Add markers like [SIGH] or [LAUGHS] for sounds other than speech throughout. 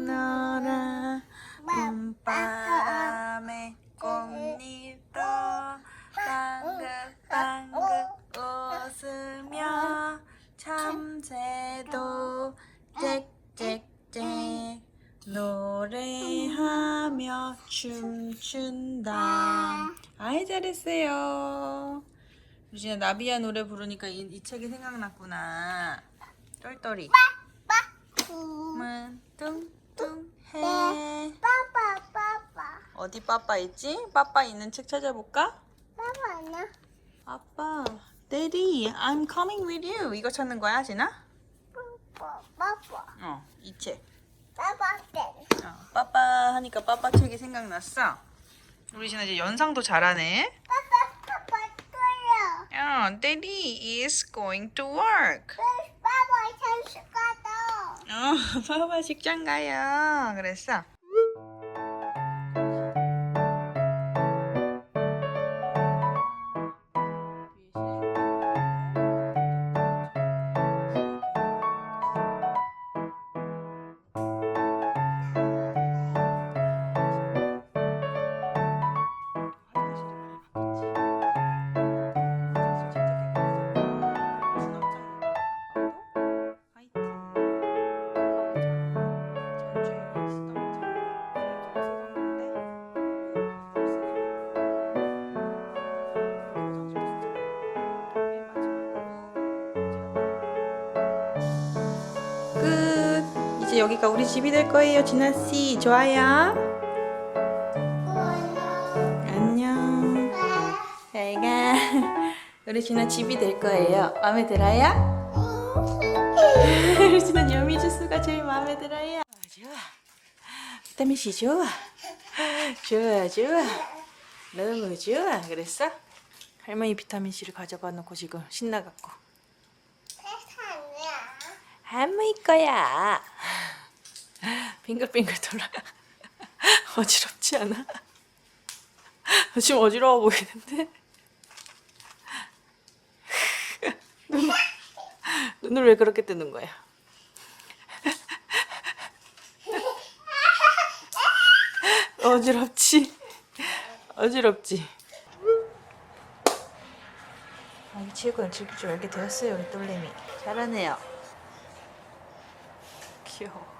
오너라. 봄바람에 꽃잎도 방긋방긋 웃으며 참새도 짹짹짹 노래하며 춤춘다. 아이 잘했어요. 유진아 나비야 노래 부르니까 이, 이 책이 생각났구나. 똘똘이. 문 뚱 뚱해. 빠빠 빠빠 어디 빠빠 있지? 빠빠 있는 책 찾아볼까? 빠빠나? 아빠 Daddy I'm coming with you. 이거 찾는 거야 진아? 빠빠 빠빠. 어 이 책. 빠빠 때 어, 빠빠 하니까 빠빠 책이 생각났어. 우리 진아 이제 연상도 잘하네. 빠빠 빠빠 또요. 어, Daddy is going to work. 빠빠 어, [LAUGHS] 빠빠 직장 가요. 그랬어 이제 여기가 우리 집이 될 거예요, 진아 씨. 좋아요. 안녕. 잘 가. [LAUGHS] 우리 진아 집이 될 거예요. 마음에 들어요? 우리 [LAUGHS] 진아 여미 주스가 제일 마음에 들어요. 좋아. 비타민 C 좋아. 좋아, 좋아. 너무 좋아. 그랬어? 할머니 비타민 C를 가져가 놓고 지금 신나갖고. 할머니 거야. 빙글빙글 돌아. [LAUGHS] 어지럽지 않아? [LAUGHS] 지금 어지러워 보이는데? [LAUGHS] 눈, 눈을 왜 그렇게 뜨는 거야? 어지럽지? 어지럽지? 아기 체육관을 즐길 줄 알게 되었어요, 우리 똘렘이. 잘하네요. 귀여워.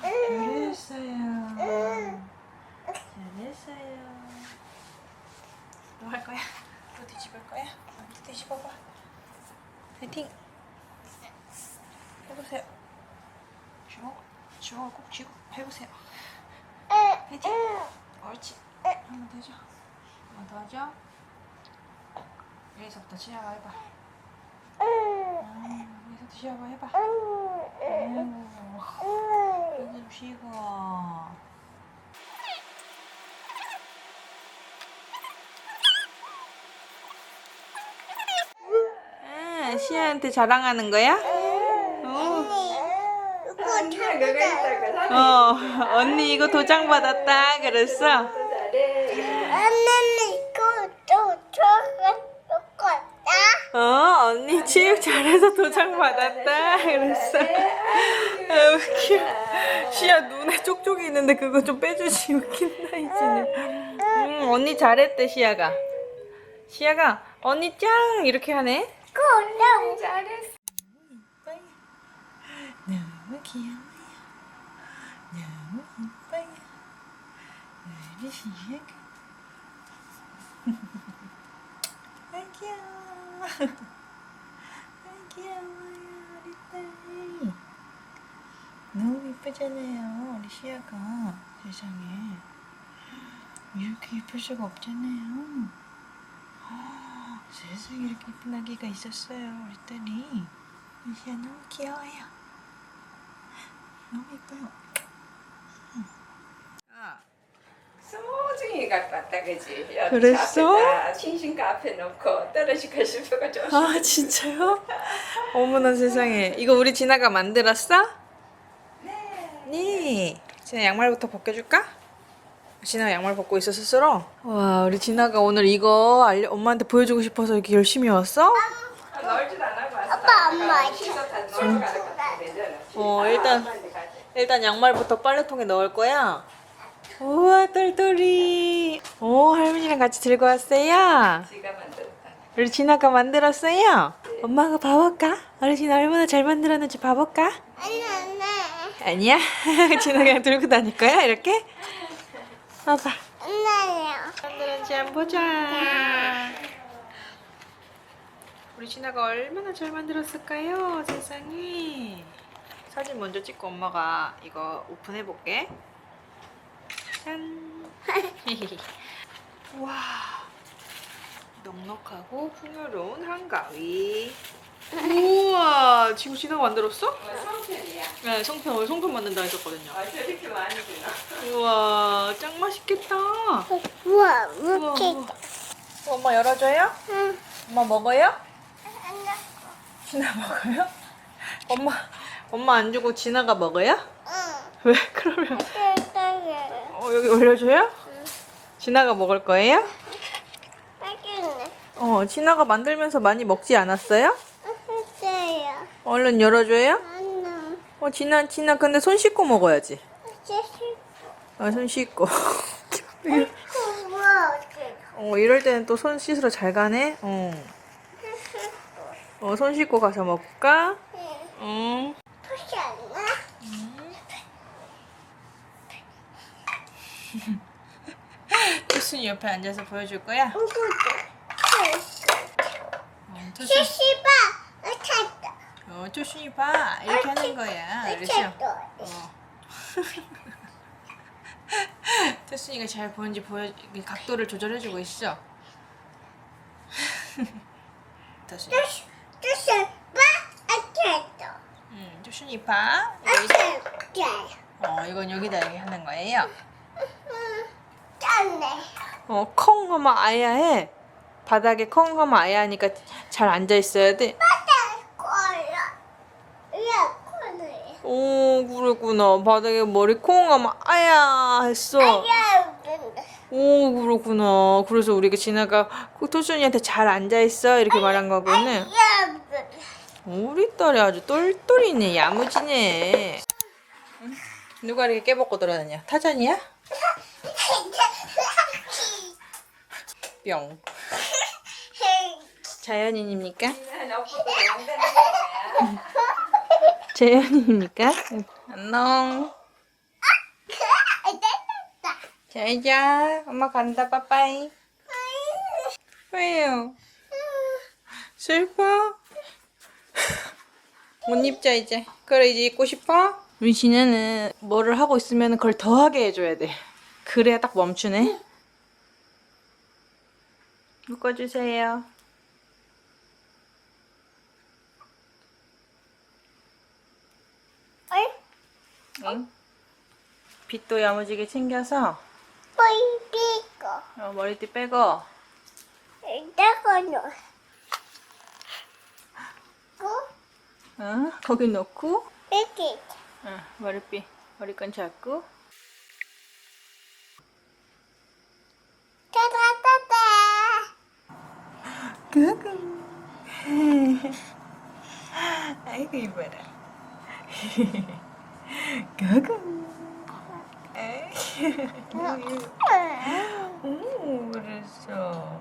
잘했어요. 잘했어요. 뭐 할 거야? 또 뒤집을 거야? 또 뒤집어봐. 파이팅! 해보세요. 주먹, 주먹을 꼭 쥐고 해보세요. 파이팅! 옳지. 한번 더 해줘. 한번 더 하죠. 여기서부터 시작을 해봐. 아, 시작을 해봐. 아이고. 좀 쉬고. 아, 시아한테 자랑하는 거야? 어. 이거 찾아가 어, 언니 이거 도장 받았다 그랬어. 언니는 이거 또 저거 어, 언니 체육 잘해서 도장 받았다 그랬어. 아, 웃겨. 시아 눈에 쪽쪽이 있는데 그거 좀 빼주지 웃긴다 이제는. 음, 언니 잘했대 시아가. 시아가 언니 짱 이렇게 하네. 그럼 잘했어 너무 귀여워요. 너무 이뻐요. 우리 시아가. [LAUGHS] 아 귀여워. [LAUGHS] 아 귀여워요 우리 딸. 너무 이쁘잖아요 우리 시아가 세상에 이렇게 이쁠 수가 없잖아요. 아, 세상에 이렇게 이쁜 아기가 있었어요 우리 딸이. 우리 시아 너무 귀여워요. 너무 이뻐요. 소중히 갖고 왔다 그지? 그랬어? 신신가 앞에 놓고 떨어지고 싶어가지고 아 진짜요? 어머나 세상에 이거 우리 진아가 만들었어? 네. 네 진아 양말부터 벗겨줄까? 진아 양말 벗고 있어 스스로? 와 우리 진아가 오늘 이거 알려, 엄마한테 보여주고 싶어서 이렇게 열심히 왔어? 놀지도 안 하고 왔어 아빠, 엄마. 다 가는 같아 어 일단 일단 양말부터 빨래통에 넣을 거야. 우와 똘똘이. 오 할머니랑 같이 들고 왔어요. 지가 만들었다. 우리 진아가 만들었어요. 엄마가 봐볼까? 어르신 얼마나 잘 만들었는지 봐볼까? 아니 안돼 아니야. [LAUGHS] 진아 그냥 들고 다닐 거야 이렇게? 봐봐. 안돼요 만들었는지 한번 보자. 우리 진아가 얼마나 잘 만들었을까요? 세상에. 사진 먼저 찍고 엄마가 이거 오픈해 볼게. 짠. [LAUGHS] 와. 넉넉하고 풍요로운 한가위. 우와, 지금 진아가 만들었어? 어, 성편이야. 네, 송편 오늘 송편 만든다 했었거든요. 아, 저렇게 많이 주나? 우와, 짱 맛있겠다. 우와 우와, 이렇게 우와. 엄마 열어줘요? 응 엄마 먹어요? 안돼 진아 먹어요? 엄마 엄마 안 주고 진아가 먹어요? 응 왜 그러면 딸딸해 어, 여기 올려줘요? 진아가 먹을 거예요? 맛있네 어 진아가 만들면서 많이 먹지 않았어요? 맛있어요 얼른 열어줘요? 안녕 어 진아 진아 근데 손 씻고 먹어야지. 맛있어 아손 씻고. 어때 어 이럴 때는 또 손 씻으러 잘 가네. 어. 어 손 씻고 가서 먹을까? 응. 토시 않나? [LAUGHS] 토순이 옆에 앉아서 보여줄 거야? 어, 토순. 어, 토순이 봐. 이렇게 하는 거야. 그렇죠? 으쳤다 어. [LAUGHS] 토순이가 잘 보는지 보여 각도를 조절해주고 있어. [LAUGHS] 토순이. 토순이 봐. 여기, 어, 이건 여기다 이렇게 하는 거예요. 어, 콩 하면 아야 해. 바닥에 콩 하면 아야 하니까 잘 앉아 있어야 돼. 오, 그랬구나. 바닥에 머리 콩 하면 아야 했어. 야 근데 오, 그렇구나. 그래서 우리가 지나가 토순이한테 잘 앉아 있어 이렇게 말한 거구나. 야 근데 우리 딸이 아주 똘똘이네, 야무지네. 응? 누가 이렇게 깨벗고 돌아다녀? 타잔이야? 뿅. [LAUGHS] 자연인입니까? [LAUGHS] 자연인입니까? 안녕. 잘 자. 엄마 간다. 빠빠이. 왜요? 슬퍼? 못 입자 이제. 그래 이제 입고 싶어? 우리 진혜는 뭐를 하고 있으면 그걸 더하게 해줘야 돼. 그래야 딱 멈추네. 묶어주세요. 응? 빗도 야무지게 챙겨서? 보이비고. 어, 머리띠 빼고. 이따가 놓 고. 어, 거기 넣고? 이렇게 어, 머리띠 머리끈 잡고 따다다다 그그 아이고 이뻐라 그그 오그랬어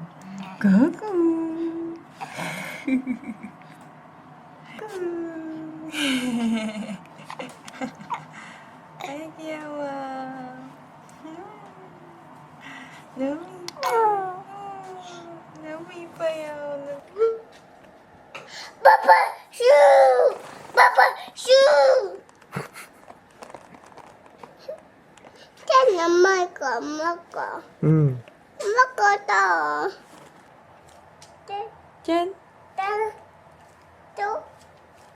그그 아이 귀여워 너무 이뻐 너무 이뻐요 빠빠 슈 빠빠 슈 짠 엄마 먹어. 응. 엄마 거다 짠. 짠 또.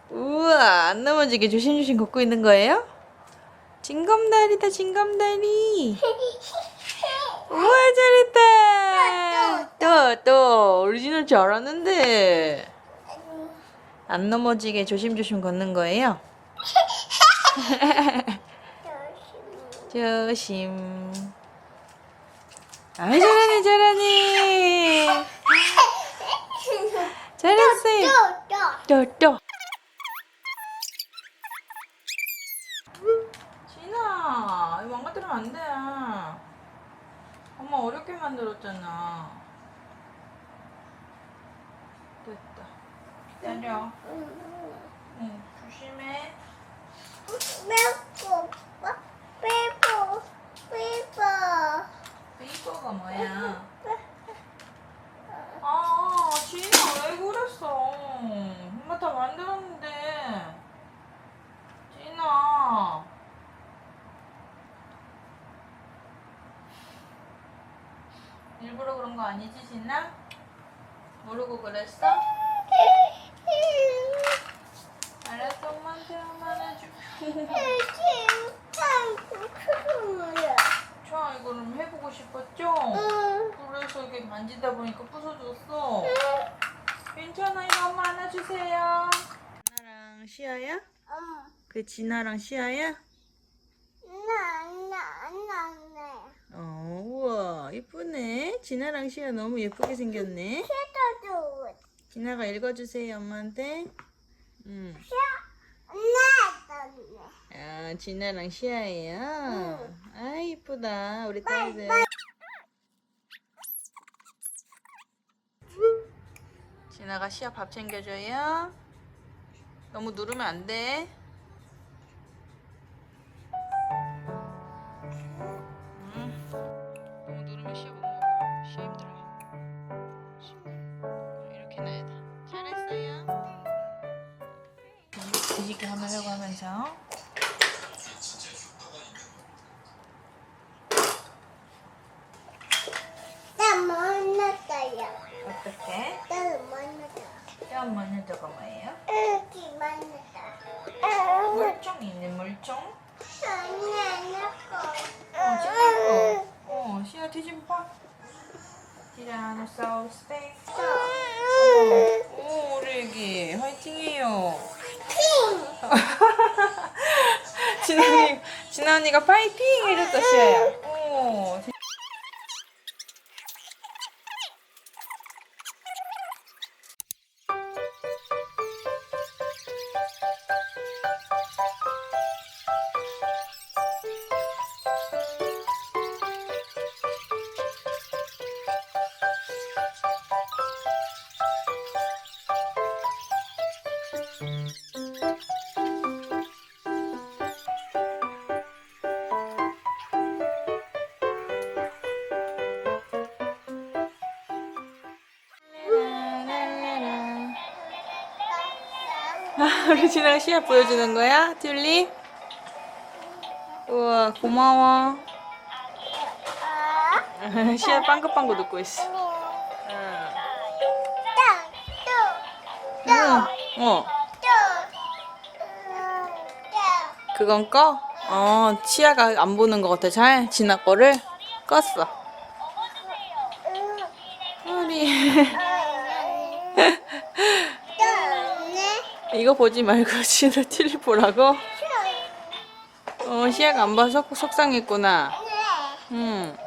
우와 안 넘어지게 조심조심 걷고 있는 거예요? 징검다리다 징검다리. [LAUGHS] 우와 잘했다. 또 또. 오리지널 잘하는데. 안 넘어지게 조심조심 걷는 거예요? [LAUGHS] [LAUGHS] 조심 아이 잘하네 잘하네 잘했어요 또또 또 또. 만들면 안 돼. 엄마 어렵게 만들었잖아. 됐다. 기다려. 응, 조심해. 빼고 빼고 빼고 페이퍼가 뭐야? 아, 지인아 왜 그랬어? 엄마 다 만들었는데. 지인아. 일부러 그런 거 아니지, 지인아? 모르고 그랬어? 알았어, 엄마한테 엄마는 좀. 좋아, 이거를 해보고 싶었죠? 그래서 이렇게 만지다 보니까 부서졌어. 괜찮아, 이거 엄마 안아주세요. 진아랑 시아야? 그 진아랑 시아야? 어, 우와, 이쁘네. 진아랑 시아 너무 예쁘게 생겼네. 진아가 읽어주세요, 엄마한테. 응. 아, 진아랑 시아예요? 아, 이쁘다. 우리 딸들. 진아가 시아 밥 챙겨줘요. 너무 누르면 안 돼. 한번 하려고 하면서. 어떻게? 뼈 저거 뭐예요? 물총 있는 물총? 어, 뒤집어. 어, 시아 뒤집어. 티라노사우루스 렉 언니가 파이팅 이랬어, 시아야. 아, [LAUGHS] 우리 진아가 시아 보여주는 거야? 튤립? 우와, 고마워. [LAUGHS] 시아 빵긋빵긋 웃고 있어. 응. 응. 어, 그건 꺼? 어, 치아가 안 보는 것 같아. 잘? 진아 거를 껐어. 우리. [LAUGHS] 이거 보지 말고 [LAUGHS] 진아 튤립 보라고? 어, 시아가 안 봐서 속- 속상했구나. 응.